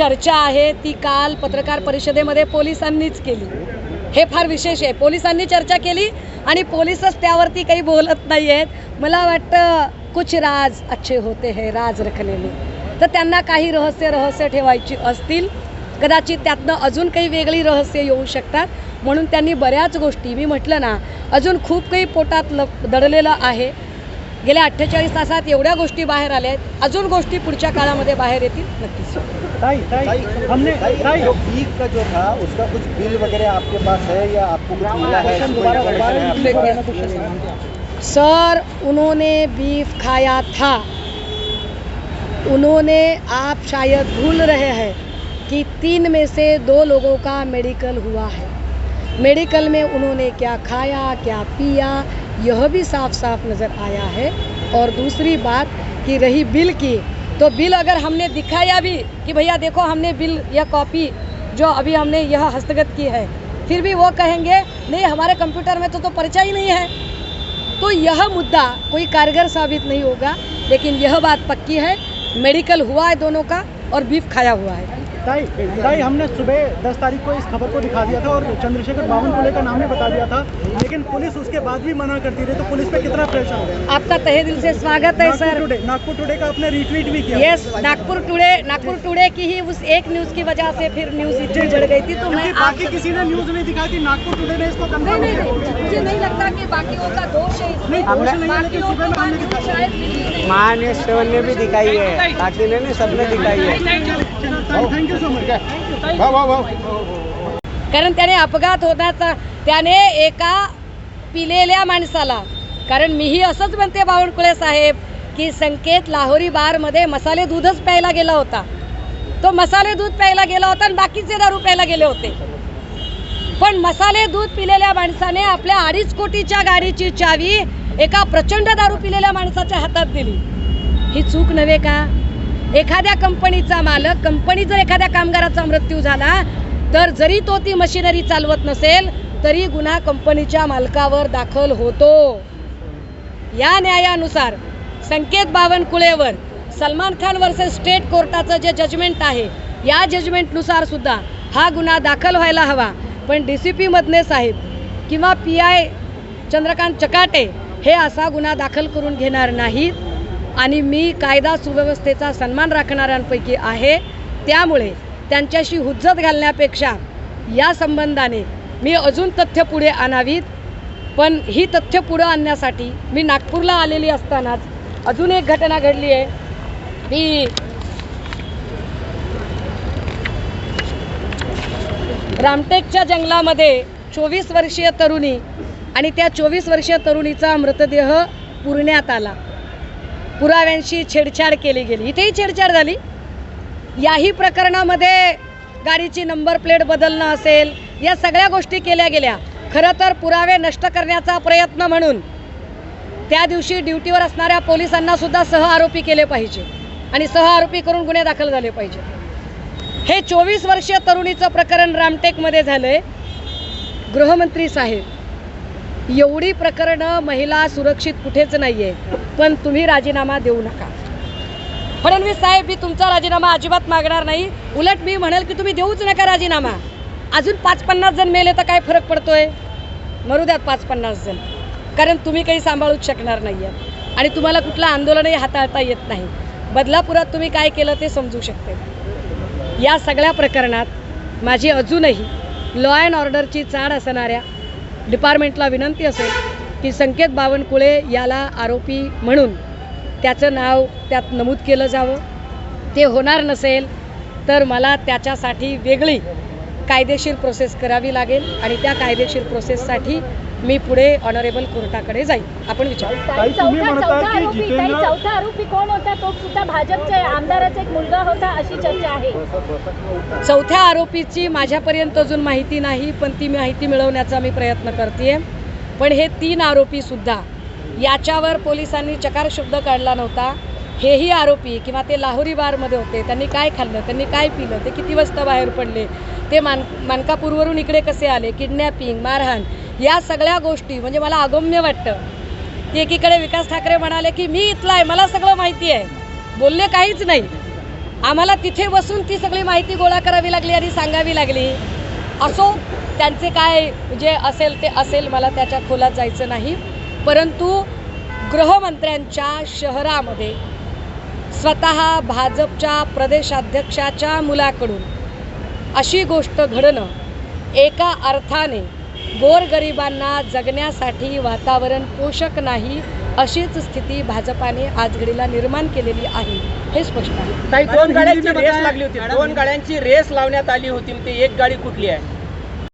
चर्चा आहे ती काल पत्रकार परिषदेमध्ये पोलिसांनीच केली. हे फार विशेष आहे. पोलिसांनी चर्चा केली आणि पोलिसच त्यावरती काही बोलत नाही आहेत मला वाटतं कुछ राज अच्छे होते हे राज रखलेले तर त्यांना काही रहस्य रहस्य ठेवायची असतील. कदाचित त्यातनं अजून काही वेगळी रहस्य येऊ शकतात. म्हणून त्यांनी बऱ्याच गोष्टी मी म्हटलं ना अजून खूप काही पोटात ल दडलेलं आहे. गेल्या अठ्ठेचाळीस तासात एवढ्या गोष्टी बाहेर आल्या आहेत. अजून गोष्टी पुढच्या काळामध्ये बाहेर येतील नक्कीच. हमने जो बीफ का जो था उसका कुछ बिल वगैरह आपके पास है या आपको कुछ मिला है? information है। सर उन्होंने बीफ खाया था। उन्होंने आप शायद भूल रहे हैं कि तीन में से दो लोगों का मेडिकल हुआ है। मेडिकल में उन्होंने क्या खाया क्या पिया यह भी साफ़ साफ़ नज़र आया है। और दूसरी बात कि रही बिल की तो बिल अगर हमने दिखाया भी कि भैया देखो हमने बिल या कॉपी जो अभी हमने यह हस्तगत की है, फिर भी वो कहेंगे, नहीं, हमारे कंप्यूटर में तो तो पर्चा ही नहीं है। तो यह मुद्दा कोई कारगर साबित नहीं होगा, लेकिन यह बात पक्की है, मेडिकल हुआ है दोनों का और बीफ खाया हुआ है। ताई ताई हमने सुबह 10 तारीख को इस खबर को दिखा दिया था और चंद्रशेखर बावनकुले का नाम भी बता दिया था लेकिन पुलिस उसके बाद भी मना करती रही तो पुलिस पे कितना प्रेशर है आपका तहे दिल से स्वागत है Nagpur sir. Today Nagpur today का आपने रिट्वीट भी KIA. Yes Nagpur today Nagpur today की ही उस एक न्यूज़ की वजह से फिर न्यूज़ इतनी बढ़ गई थी तो मैं बाकी किसी ने न्यूज़ नहीं दिखाई थी नागपुर टुडे ने इसको नहीं नहीं मुझे नहीं लगता कि बाकियों का दोष है माँ ने सेवन ने भी दिखाई है बाकी ने सबने दिखाई है। सो मच कारण त्याने अपघात होण्याचा त्याने एका पिलेल्या माणसाला कारण मीही असंच म्हणते बावनकुळे साहेब की संकेत लाहोरी बारमध्ये मसाले दूधच प्यायला गेला होता. तो मसाले दूध प्यायला गेला होता आणि बाकीचे दारू प्यायला गेले होते. पण मसाले दूध पिलेल्या माणसाने आपल्या अडीच कोटीच्या गाडीची चावी एका प्रचंड दारू पिलेल्या माणसाच्या हातात दिली. ही चूक नव्हे का? एखाद्या कंपनीचा मालक कंपनी जर एखाद्या कामगाराचा मृत्यू झाला तर जरी तो ती मशिनरी चालवत नसेल तरी गुन्हा कंपनीच्या मालकावर दाखल होतो. या न्यायानुसार संकेत बावनकुळेवर सलमान खान वर्सेस स्टेट कोर्टाचं जे जजमेंट आहे या जजमेंटनुसार सुद्धा हा गुन्हा दाखल व्हायला हवा. पण डी सी पी मधने साहेब किंवा पी आय चंद्रकांत चकाटे हे असा गुन्हा दाखल करून घेणार नाहीत. आणि मी कायदा सुव्यवस्थेचा सन्मान राखणाऱ्यांपैकी आहे. त्यामुळे त्यांच्याशी हुज्जत घालण्यापेक्षा या संबंधाने मी अजून तथ्य पुढे आणावीत. पण ही तथ्य पुढं आणण्यासाठी मी नागपूरला आलेली असतानाच अजून एक घटना घडली आहे. ती रामटेकच्या जंगलामध्ये चोवीस वर्षीय तरुणी आणि त्या चोवीस वर्षीय तरुणीचा मृतदेह पुरण्यात आला. पुराव्यांशी छेडछाड केली गेली. इथेही छेडछाड झाली. याही प्रकरणामध्ये गाडीची नंबर प्लेट बदलणं असेल या सगळ्या गोष्टी केल्या गेल्या. खरं तर पुरावे नष्ट करण्याचा प्रयत्न म्हणून त्या दिवशी ड्युटीवर असणाऱ्या पोलिसांना सुद्धा सह आरोपी केले पाहिजे आणि सह आरोपी करून गुन्हे दाखल झाले पाहिजे. हे चोवीस वर्षीय तरुणीचं प्रकरण रामटेकमध्ये झालंय. गृहमंत्री साहेब एवढी प्रकरणं महिला सुरक्षित कुठेच नाहीये. पण तुम्ही राजीनामा देऊ नका. फडणवीस साहेब मी तुमचा राजीनामा अजिबात मागणार नाही. उलट मी म्हणेल की तुम्ही देऊच नका राजीनामा. अजून पाच पन्नास जण मेले तर काय फरक पडतोय? मरू द्यात पाच पन्नास जण. कारण तुम्ही काही सांभाळूच शकणार नाही आहे आणि तुम्हाला कुठलं आंदोलनही हाताळता येत नाही. बदलापुरात तुम्ही काय केलं ते समजू शकते. या सगळ्या प्रकरणात माझी अजूनही लॉ अँड ऑर्डरची चाड असणाऱ्या डिपार्टमेंटला विनंती असेल की संकेत बावनकुळे याला आरोपी म्हणून त्याचं नाव त्यात नमूद केलं जावं. ते होणार नसेल तर मला त्याच्यासाठी वेगळी कायदेशीर प्रोसेस करावी लागेल आणि त्या कायदेशीर प्रोसेससाठी मी पुढे ऑनरेबल कोर्टाकडे जाईल आपण विचार. ताई, तुम्ही चौथा म्हणताय चौथा की आरोपी ताई, जितेंद्र- चौथा आरोपी कोण होता? तो सुद्धा भाजपच्या आमदाराचा एक मुलगा होता अशी चर्चा आहे. चौथ्या आरोपीची माझ्यापर्यंत अजून माहिती नाही पण ती माहिती मिळवण्याचा मी प्रयत्न करते पण हे तीन आरोपी सुद्धा याच्यावर पोलिसांनी चकार शब्द काढला नव्हता. हेही आरोपी किंवा ते लाहोरी बारमध्ये होते त्यांनी काय खाल्लं त्यांनी काय पिलं ते किती वाजता बाहेर पडले ते मान मानकापूरवरून इकडे कसे आले किडनॅपिंग मारहाण या सगळ्या गोष्टी म्हणजे मला अगम्य वाटतं. की एकीकडे विकास ठाकरे म्हणाले की मी इथला आहे मला सगळं माहिती आहे. बोलले काहीच नाही. आम्हाला तिथे बसून ती सगळी माहिती गोळा करावी लागली आणि सांगावी लागली. असो त्यांचे काय जे असेल ते असेल मला त्याच्या खोलात जायचं नाही. परंतु गृहमंत्र्यांच्या शहरामध्ये स्वतः भाजपच्या प्रदेशाध्यक्षाच्या मुलाकडून अशी गोष्ट घडणं एका अर्थाने गोरगरिबांना जगण्यासाठी वातावरण पोषक नाही अशीच स्थिती भाजपाने आज घडीला निर्माण केलेली आहे. हे स्पष्ट आहे. ताई दोन गाड्यांची रेस लागली होती. दोन गाड्यांची रेस लावण्यात आली होती. ते एक गाडी कुठली आहे?